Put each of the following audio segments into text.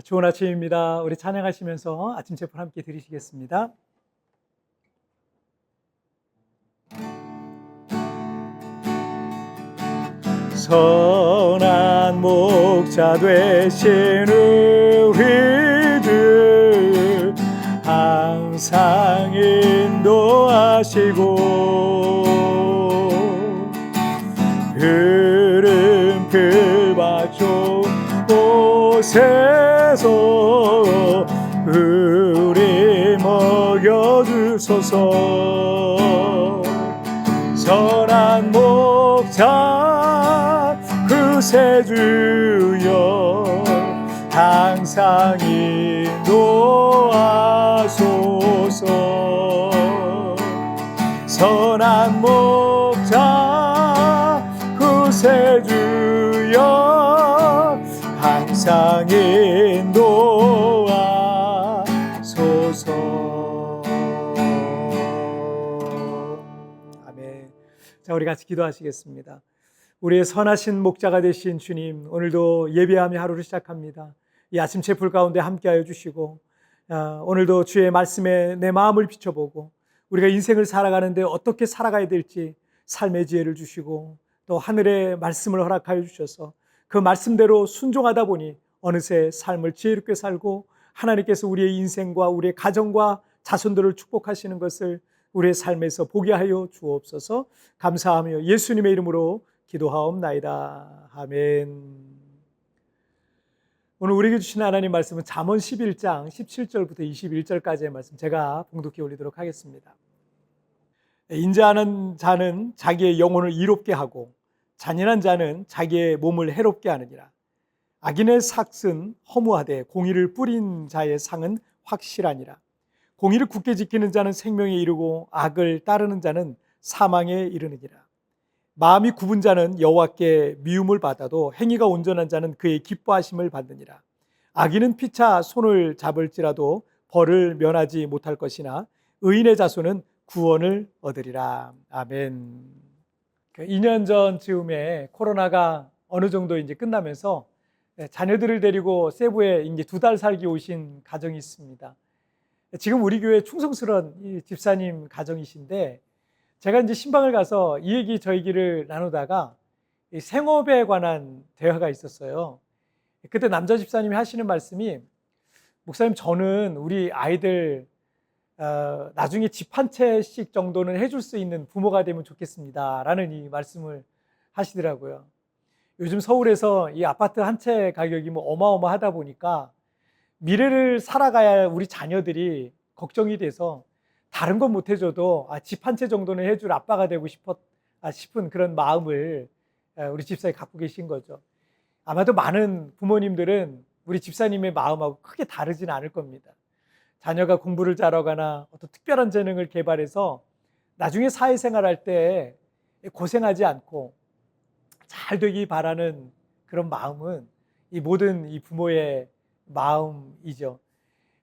아, 좋은 아침입니다. 우리 찬양하시면서 아침 제풀 함께 드리시겠습니다. 선한 목자 되신 우리들 항상 인도하시고 흐름 풀밭 좋은 곳에 서 우리 먹여주소서. 선한 목자 구세주여 항상 인도하소서. 선한 목자 구세주여 항상 인도하소서. 아멘. 자 우리 같이 기도하시겠습니다. 우리의 선하신 목자가 되신 주님 오늘도 예배하며 하루를 시작합니다. 이 아침 채풀 가운데 함께하여 주시고 아, 오늘도 주의 말씀에 내 마음을 비춰보고 우리가 인생을 살아가는데 어떻게 살아가야 될지 삶의 지혜를 주시고 또 하늘의 말씀을 허락하여 주셔서 그 말씀대로 순종하다 보니 어느새 삶을 지혜롭게 살고 하나님께서 우리의 인생과 우리의 가정과 자손들을 축복하시는 것을 우리의 삶에서 보게 하여 주옵소서 감사하며 예수님의 이름으로 기도하옵나이다. 아멘. 오늘 우리에게 주신 하나님 말씀은 잠언 11장 17절부터 21절까지의 말씀 제가 봉독해 올리도록 하겠습니다. 인자하는 자는 자기의 영혼을 이롭게 하고 잔인한 자는 자기의 몸을 해롭게 하느니라. 악인의 삭은 허무하되 공의를 뿌린 자의 상은 확실하니라. 공의를 굳게 지키는 자는 생명에 이르고 악을 따르는 자는 사망에 이르느니라. 마음이 굽은 자는 여호와께 미움을 받아도 행위가 온전한 자는 그의 기뻐하심을 받느니라. 악인은 피차 손을 잡을지라도 벌을 면하지 못할 것이나 의인의 자손은 구원을 얻으리라. 아멘. 2년 전 즈음에 코로나가 어느 정도 이제 끝나면서 네, 자녀들을 데리고 세부에 이제 두 달 살기 오신 가정이 있습니다. 지금 우리 교회 충성스러운 집사님 가정이신데 제가 이제 신방을 가서 이 얘기 저 얘기를 나누다가 생업에 관한 대화가 있었어요. 그때 남자 집사님이 하시는 말씀이 목사님 저는 우리 아이들 어, 나중에 집 한 채씩 정도는 해줄 수 있는 부모가 되면 좋겠습니다 라는 이 말씀을 하시더라고요. 요즘 서울에서 이 아파트 한 채 가격이 뭐 어마어마하다 보니까 미래를 살아가야 할 우리 자녀들이 걱정이 돼서 다른 건 못 해줘도 아, 집 한 채 정도는 해줄 아빠가 되고 싶었 아, 싶은 그런 마음을 우리 집사에 갖고 계신 거죠. 아마도 많은 부모님들은 우리 집사님의 마음하고 크게 다르지는 않을 겁니다. 자녀가 공부를 잘하거나 어떤 특별한 재능을 개발해서 나중에 사회생활 할때 고생하지 않고 잘 되기 바라는 그런 마음은 이 모든 이 부모의 마음이죠.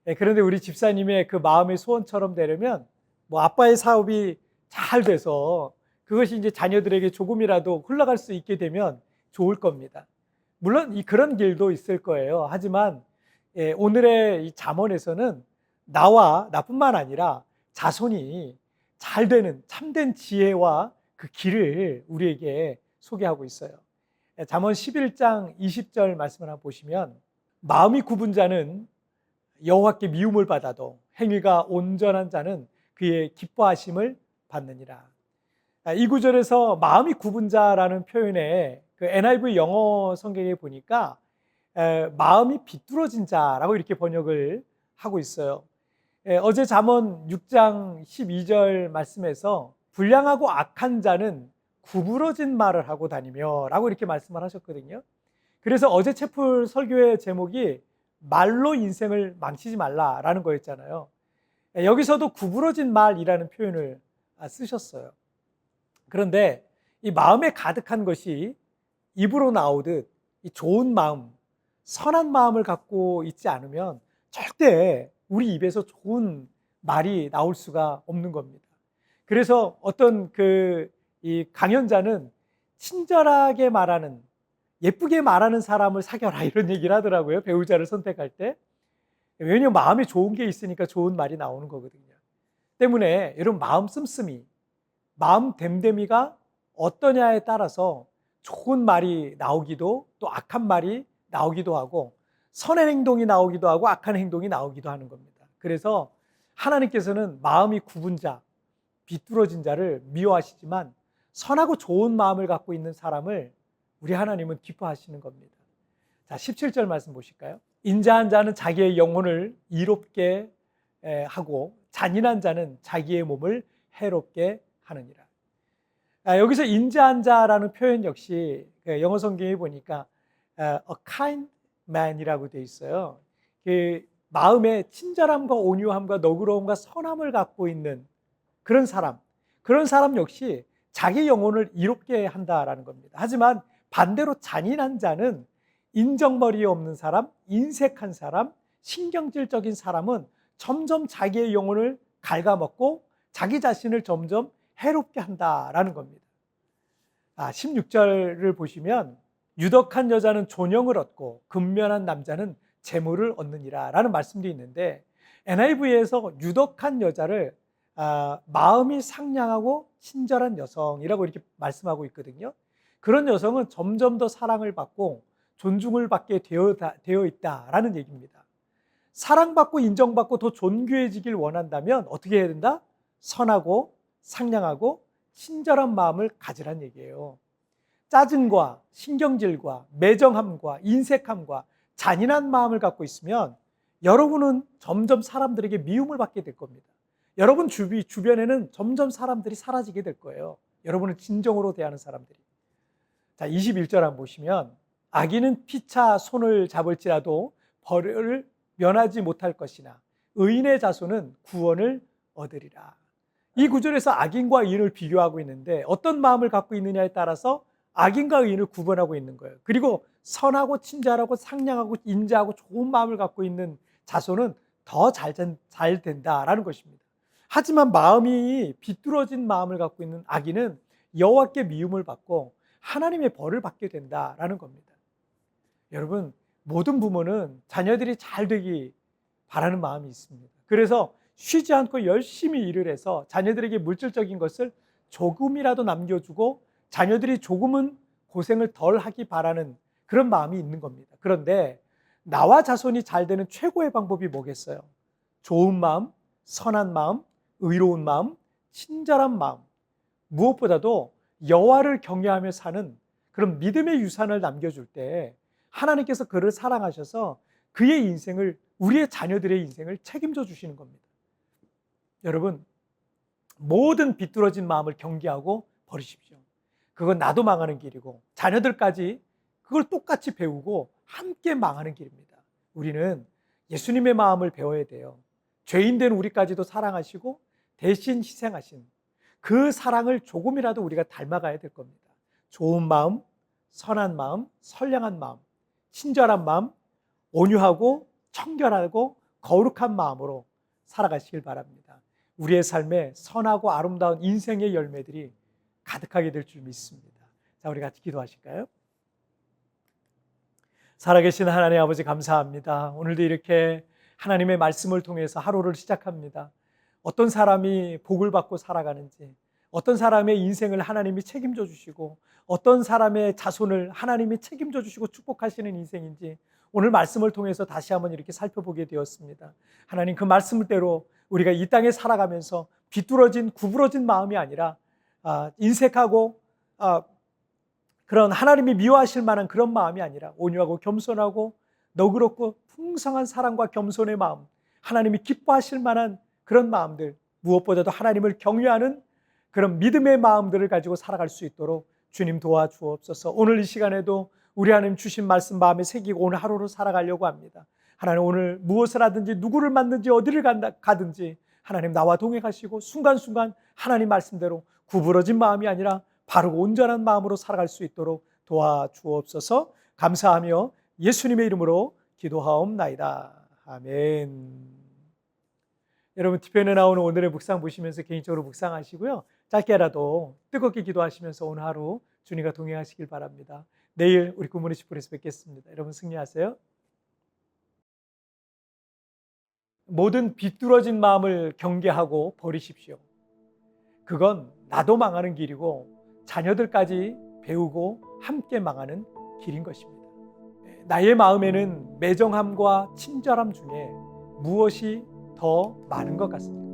예, 그런데 우리 집사님의 그 마음의 소원처럼 되려면 뭐 아빠의 사업이 잘 돼서 그것이 이제 자녀들에게 조금이라도 흘러갈 수 있게 되면 좋을 겁니다. 물론 이 그런 길도 있을 거예요. 하지만 예, 오늘의 이 잠언에서는 나와 나뿐만 아니라 자손이 잘 되는 참된 지혜와 그 길을 우리에게 소개하고 있어요. 예, 잠언 11장 20절 말씀을 한번 보시면 마음이 굽은 자는 여호와께 미움을 받아도 행위가 온전한 자는 그의 기뻐하심을 받느니라. 아, 이 구절에서 마음이 굽은 자라는 표현에 그 NIV 영어 성경에 보니까 마음이 비뚤어진 자라고 이렇게 번역을 하고 있어요. 어제 잠언 6장 12절 말씀에서 불량하고 악한 자는 구부러진 말을 하고 다니며 라고 이렇게 말씀을 하셨거든요. 그래서 어제 채플 설교의 제목이 말로 인생을 망치지 말라라는 거였잖아요. 예, 여기서도 구부러진 말이라는 표현을 아, 쓰셨어요. 그런데 이 마음에 가득한 것이 입으로 나오듯 이 좋은 마음, 선한 마음을 갖고 있지 않으면 절대 우리 입에서 좋은 말이 나올 수가 없는 겁니다. 그래서 어떤 그 이 강연자는 친절하게 말하는 예쁘게 말하는 사람을 사겨라 이런 얘기를 하더라고요. 배우자를 선택할 때. 왜냐면 마음에 좋은 게 있으니까 좋은 말이 나오는 거거든요. 때문에 여러분 마음 씀씀이, 마음 됨됨이가 어떠냐에 따라서 좋은 말이 나오기도 또 악한 말이 나오기도 하고 선한 행동이 나오기도 하고 악한 행동이 나오기도 하는 겁니다. 그래서 하나님께서는 마음이 굽은 자, 비뚤어진 자를 미워하시지만 선하고 좋은 마음을 갖고 있는 사람을 우리 하나님은 기뻐하시는 겁니다. 자, 17절 말씀 보실까요? 인자한 자는 자기의 영혼을 이롭게 하고 잔인한 자는 자기의 몸을 해롭게 하느니라. 아, 여기서 인자한 자라는 표현 역시 그 영어 성경에 보니까 아, a kind man이라고 되어 있어요. 그 마음에 친절함과 온유함과 너그러움과 선함을 갖고 있는 그런 사람, 그런 사람 역시 자기 영혼을 이롭게 한다라는 겁니다. 하지만 반대로 잔인한 자는 인정머리 없는 사람, 인색한 사람, 신경질적인 사람은 점점 자기의 영혼을 갉아먹고 자기 자신을 점점 해롭게 한다라는 겁니다. 아, 16절을 보시면 유덕한 여자는 존영을 얻고 근면한 남자는 재물을 얻느니라 라는 말씀도 있는데 NIV에서 유덕한 여자를 아, 마음이 상냥하고 친절한 여성이라고 이렇게 말씀하고 있거든요. 그런 여성은 점점 더 사랑을 받고 존중을 받게 되어, 되어 있다라는 얘기입니다. 사랑받고 인정받고 더 존귀해지길 원한다면 어떻게 해야 된다? 선하고 상냥하고 친절한 마음을 가지란 얘기예요. 짜증과 신경질과 매정함과 인색함과 잔인한 마음을 갖고 있으면 여러분은 점점 사람들에게 미움을 받게 될 겁니다. 여러분 주비, 주변에는 점점 사람들이 사라지게 될 거예요. 여러분을 진정으로 대하는 사람들이. 자, 21절 한번 보시면 악인은 피차 손을 잡을지라도 벌을 면하지 못할 것이나 의인의 자손은 구원을 얻으리라. 이 구절에서 악인과 의인을 비교하고 있는데 어떤 마음을 갖고 있느냐에 따라서 악인과 의인을 구분하고 있는 거예요. 그리고 선하고 친절하고 상냥하고 인자하고 좋은 마음을 갖고 있는 자손은 더 잘 잘 된다라는 것입니다. 하지만 마음이 비뚤어진 마음을 갖고 있는 악인은 여호와께 미움을 받고 하나님의 벌을 받게 된다라는 겁니다. 여러분 모든 부모는 자녀들이 잘 되기 바라는 마음이 있습니다. 그래서 쉬지 않고 열심히 일을 해서 자녀들에게 물질적인 것을 조금이라도 남겨주고 자녀들이 조금은 고생을 덜 하기 바라는 그런 마음이 있는 겁니다. 그런데 나와 자손이 잘 되는 최고의 방법이 뭐겠어요? 좋은 마음, 선한 마음, 의로운 마음, 친절한 마음, 무엇보다도 여호와를 경외하며 사는 그런 믿음의 유산을 남겨줄 때 하나님께서 그를 사랑하셔서 그의 인생을 우리의 자녀들의 인생을 책임져 주시는 겁니다. 여러분 모든 비뚤어진 마음을 경계하고 버리십시오. 그건 나도 망하는 길이고 자녀들까지 그걸 똑같이 배우고 함께 망하는 길입니다. 우리는 예수님의 마음을 배워야 돼요. 죄인 된 우리까지도 사랑하시고 대신 희생하신 그 사랑을 조금이라도 우리가 닮아가야 될 겁니다. 좋은 마음, 선한 마음, 선량한 마음, 친절한 마음, 온유하고 청결하고 거룩한 마음으로 살아가시길 바랍니다. 우리의 삶에 선하고 아름다운 인생의 열매들이 가득하게 될 줄 믿습니다. 자, 우리 같이 기도하실까요? 살아계신 하나님 아버지 감사합니다. 오늘도 이렇게 하나님의 말씀을 통해서 하루를 시작합니다. 어떤 사람이 복을 받고 살아가는지, 어떤 사람의 인생을 하나님이 책임져 주시고, 어떤 사람의 자손을 하나님이 책임져 주시고 축복하시는 인생인지 오늘 말씀을 통해서 다시 한번 이렇게 살펴보게 되었습니다. 하나님 그 말씀대로 우리가 이 땅에 살아가면서 비뚤어진 구부러진 마음이 아니라 아, 인색하고 아, 그런 하나님이 미워하실 만한 그런 마음이 아니라 온유하고 겸손하고 너그럽고 풍성한 사랑과 겸손의 마음, 하나님이 기뻐하실 만한 그런 마음들, 무엇보다도 하나님을 경외하는 그런 믿음의 마음들을 가지고 살아갈 수 있도록 주님 도와주옵소서. 오늘 이 시간에도 우리 하나님 주신 말씀 마음에 새기고 오늘 하루를 살아가려고 합니다. 하나님 오늘 무엇을 하든지 누구를 만든지 어디를 가든지 하나님 나와 동행하시고 순간순간 하나님 말씀대로 구부러진 마음이 아니라 바르고 온전한 마음으로 살아갈 수 있도록 도와주옵소서 감사하며 예수님의 이름으로 기도하옵나이다. 아멘. 여러분 뒤편에 나오는 오늘의 묵상 보시면서 개인적으로 묵상하시고요. 짧게라도 뜨겁게 기도하시면서 오늘 하루 주님과 동행하시길 바랍니다. 내일 우리 구문의 10분에서 뵙겠습니다. 여러분 승리하세요. 모든 비뚤어진 마음을 경계하고 버리십시오. 그건 나도 망하는 길이고 자녀들까지 배우고 함께 망하는 길인 것입니다. 나의 마음에는 매정함과 친절함 중에 무엇이 더 많은 것 같습니다.